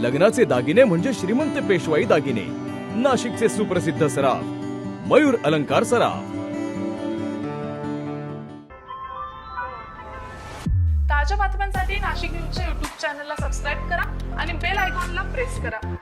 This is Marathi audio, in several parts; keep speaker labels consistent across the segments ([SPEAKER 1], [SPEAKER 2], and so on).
[SPEAKER 1] लग्नाचे दागिने म्हणजे श्रीमंत पेशवाई दागिने. नाशिकचे सुप्रसिद्ध सराफ मयूर अलंकार सराफ.
[SPEAKER 2] ताज्या बातम्यांसाठी नाशिक न्यूजच्या युट्यूब चॅनलला सबस्क्राईब करा आणि बेल आयकॉनला प्रेस करा.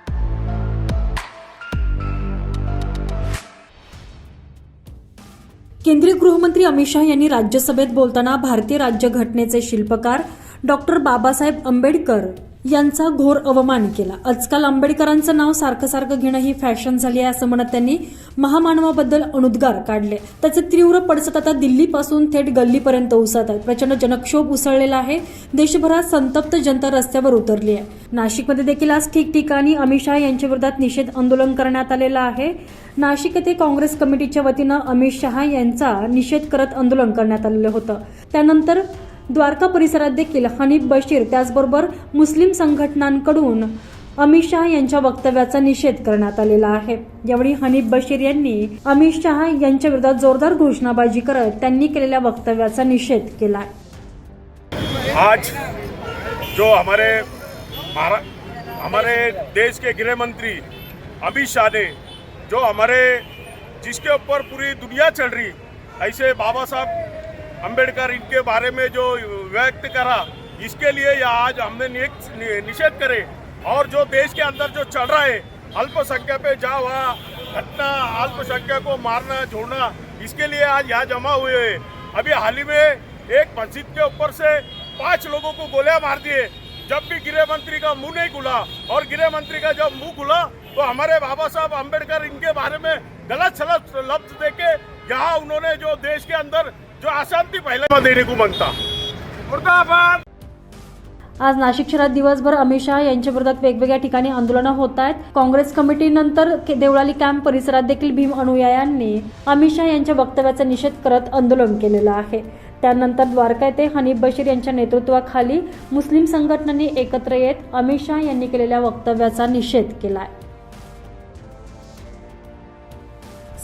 [SPEAKER 3] केंद्रीय गृहमंत्री अमित शहा यांनी राज्यसभेत बोलताना भारतीय राज्यघटनेचे शिल्पकार डॉक्टर बाबासाहेब आंबेडकर यांचा घोर अवमान केला. आजकाल आंबेडकरांचं नाव सारखं सारखं घेणं ही फॅशन झाली आहे असं म्हणत त्यांनी महामानवाबद्दल अनुद्गार काढले. त्याचे तीव्र पडसत आता दिल्लीपासून थेट गल्लीपर्यंत उसळत आहेत. प्रचंड जनक्षोभ उसळलेला आहे. देशभरात संतप्त जनता रस्त्यावर उतरली आहे. नाशिकमध्ये देखील आज ठिकठिकाणी अमित शहा यांच्या विरोधात निषेध आंदोलन करण्यात आलेलं आहे. नाशिक येथे काँग्रेस कमिटीच्या वतीनं अमित शहा यांचा निषेध करत आंदोलन करण्यात आलेलं होतं. त्यानंतर द्वारका परिसरात देखील हनीफ बशीर त्याचबरोबर मुस्लिम संघटनांकडून अमित शहा यांच्या वक्तव्याचा निषेध करण्यात आलेला आहे. यावेळी हनीफ बशीर यांनी अमित शहा यांच्या विरोधात जोरदार घोषणाबाजी करत त्यांनी केलेल्या वक्तव्याचा निषेध केला
[SPEAKER 4] आज जो हमारे हमारे देश के गृह मंत्री अमित शाह ने जो हमारे जिसके ऊपर पूरी दुनिया चल रही ऐसे बाबा साहब अंबेडकर इनके बारे में जो व्यक्त करा, इसके लिए आज हमने निषेध करे, और जो देश के अंदर जो चल रहा है, अल्पसंख्यक पे जा हुआ घटना, अल्पसंख्यक को मारना छोड़ना इसके लिए आज यहाँ जमा हुए हैं। अभी हाल ही में एक मस्जिद के ऊपर से पाँच लोगों को गोलियाँ मार दिए जब भी गृह मंत्री का मुँह नहीं खुला, और गृह मंत्री का जब मुँह खुला तो हमारे बाबा साहब अम्बेडकर इनके बारे में गलत सलत लफ्ज देके यहाँ उन्होंने जो देश के अंदर जो अशांति पहले देने को मांगता। मुर्दाबाद!
[SPEAKER 3] आज नाशिक शहरात दिवसभर अमित शहा यांच्या विरोधात वेगवेगळ्या ठिकाणी आंदोलनं होत आहेत. काँग्रेस कमिटीनंतर देवळाली कॅम्प परिसरात देखील भीम अनुयायांनी अमित शहा यांच्या वक्तव्याचा निषेध करत आंदोलन केलेलं आहे. त्यानंतर द्वारका येथे हनीफ बशीर यांच्या नेतृत्वाखाली मुस्लिम संघटनांनी एकत्र येत अमित शहा यांनी केलेल्या वक्तव्याचा निषेध केला आहे